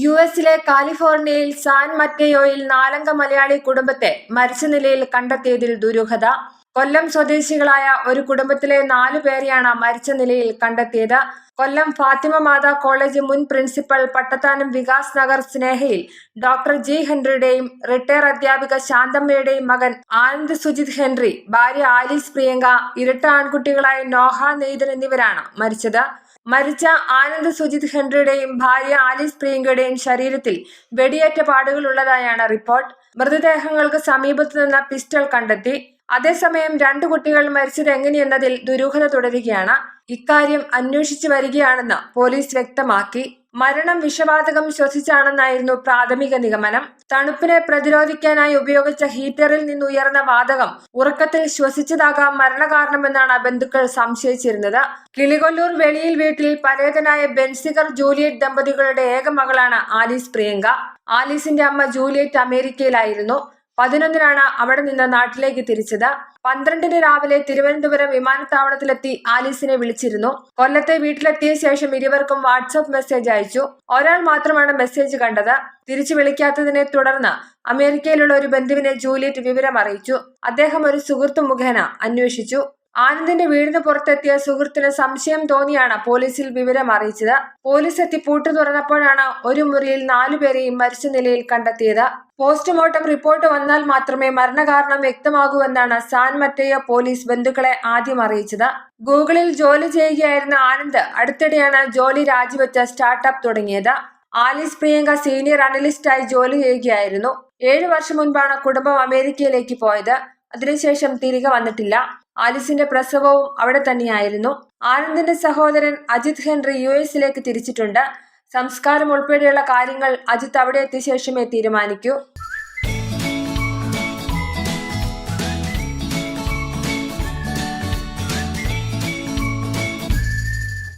U എസിലെ കാലിഫോർണിയയിൽ San മറ്റേയോയിൽ നാലംഗ മലയാളി കുടുംബത്തെ മരിച്ച നിലയിൽ കണ്ടെത്തിയതിൽ ദുരൂഹത. കൊല്ലം സ്വദേശികളായ ഒരു കുടുംബത്തിലെ നാലു പേരെയാണ് മരിച്ച നിലയിൽ കണ്ടെത്തിയത്. കൊല്ലം ഫാത്തിമ മാതാ കോളേജ് മുൻ പ്രിൻസിപ്പൽ പട്ടത്താനം വികാസ് നഗർ സ്നേഹയിൽ ഡോക്ടർ ജി ഹെൻറിയുടെയും റിട്ടയർ അധ്യാപിക ശാന്തമ്മയുടെയും മകൻ ആനന്ദ് സുജിത് ഹെൻറി ഭാര്യ ആലീസ് പ്രിയങ്ക ഇരട്ട ആൺകുട്ടികളായ നോഹ നെയ്തൻ എന്നിവരാണ് മരിച്ചത്. മരിച്ച ആനന്ദ് സുജിത് ഹെൻറിയുടെയും ഭാര്യ ആലീസ് പ്രിയങ്കയുടെയും ശരീരത്തിൽ വെടിയേറ്റ പാടുകളുള്ളതായാണ് റിപ്പോർട്ട്. മൃതദേഹങ്ങൾക്ക് സമീപത്തു നിന്ന് പിസ്റ്റൾ കണ്ടെത്തി. അതേസമയം രണ്ടു കുട്ടികൾ മരിച്ചത് എങ്ങനെയെന്നതിൽ ദുരൂഹത തുടരുകയാണ്. ഇക്കാര്യം അന്വേഷിച്ചു വരികയാണെന്ന് പോലീസ് വ്യക്തമാക്കി. മരണം വിഷവാതകം ശ്വസിച്ചാണെന്നായിരുന്നു പ്രാഥമിക നിഗമനം. തണുപ്പിനെ പ്രതിരോധിക്കാനായി ഉപയോഗിച്ച ഹീറ്ററിൽ നിന്നുയർന്ന വാതകം ഉറക്കത്തിൽ ശ്വസിച്ചതാകാം മരണകാരണമെന്നാണ് ബന്ധുക്കൾ സംശയിച്ചിരുന്നത്. കിളികൊല്ലൂർ വെളിയിൽ വീട്ടിൽ പരേതനായ ബെൻസിഗർ ജൂലിയറ്റ് ദമ്പതികളുടെ ഏക മകളാണ് ആലീസ് പ്രിയങ്ക. ആലീസിന്റെ അമ്മ ജൂലിയറ്റ് അമേരിക്കയിലായിരുന്നു. പതിനൊന്നിനാണ് അവിടെ നിന്ന് നാട്ടിലേക്ക് തിരിച്ചത്. പന്ത്രണ്ടിന് രാവിലെ തിരുവനന്തപുരം വിമാനത്താവളത്തിലെത്തി ആലീസിനെ വിളിച്ചിരുന്നു. കൊല്ലത്തെ വീട്ടിലെത്തിയ ശേഷം ഇരുവർക്കും വാട്സപ്പ് മെസ്സേജ് അയച്ചു. ഒരാൾ മാത്രമാണ് മെസ്സേജ് കണ്ടത്. തിരിച്ചു വിളിക്കാത്തതിനെ തുടർന്ന് അമേരിക്കയിലുള്ള ഒരു ബന്ധുവിനെ ജൂലിയറ്റ് വിവരം അറിയിച്ചു. അദ്ദേഹം ഒരു സുഹൃത്തു മുഖേന അന്വേഷിച്ചു. ആനന്ദിന്റെ വീടിന് പുറത്തെത്തിയ സുഹൃത്തിന് സംശയം തോന്നിയാണ് പോലീസിൽ വിവരം അറിയിച്ചത്. പോലീസ് എത്തി പൂട്ടു തുറന്നപ്പോഴാണ് ഒരു മുറിയിൽ നാലുപേരെയും മരിച്ച നിലയിൽ കണ്ടെത്തിയത്. പോസ്റ്റ്മോർട്ടം റിപ്പോർട്ട് വന്നാൽ മാത്രമേ മരണകാരണം വ്യക്തമാകൂവെന്നാണ് സാൻ മറ്റേയ പോലീസ് ബന്ധുക്കളെ ആദ്യം അറിയിച്ചത്. ഗൂഗിളിൽ ജോലി ചെയ്യുകയായിരുന്ന ആനന്ദ് അടുത്തിടെയാണ് ജോലി രാജിവെച്ച സ്റ്റാർട്ടപ്പ് തുടങ്ങിയത്. ആലിസ് പ്രിയങ്ക സീനിയർ അനലിസ്റ്റായി ജോലി ചെയ്യുകയായിരുന്നു. ഏഴു വർഷം മുൻപാണ് കുടുംബം അമേരിക്കയിലേക്ക് പോയത്. അതിനുശേഷം തിരികെ വന്നിട്ടില്ല. ആലിസിന്റെ പ്രസവവും അവിടെ തന്നെയായിരുന്നു. ആനന്ദിന്റെ സഹോദരൻ അജിത് ഹെൻറി യു എസിലേക്ക് തിരിച്ചിട്ടുണ്ട്. സംസ്കാരം ഉൾപ്പെടെയുള്ള കാര്യങ്ങൾ അജിത് അവിടെ എത്തിയ ശേഷമേ തീരുമാനിക്കൂ.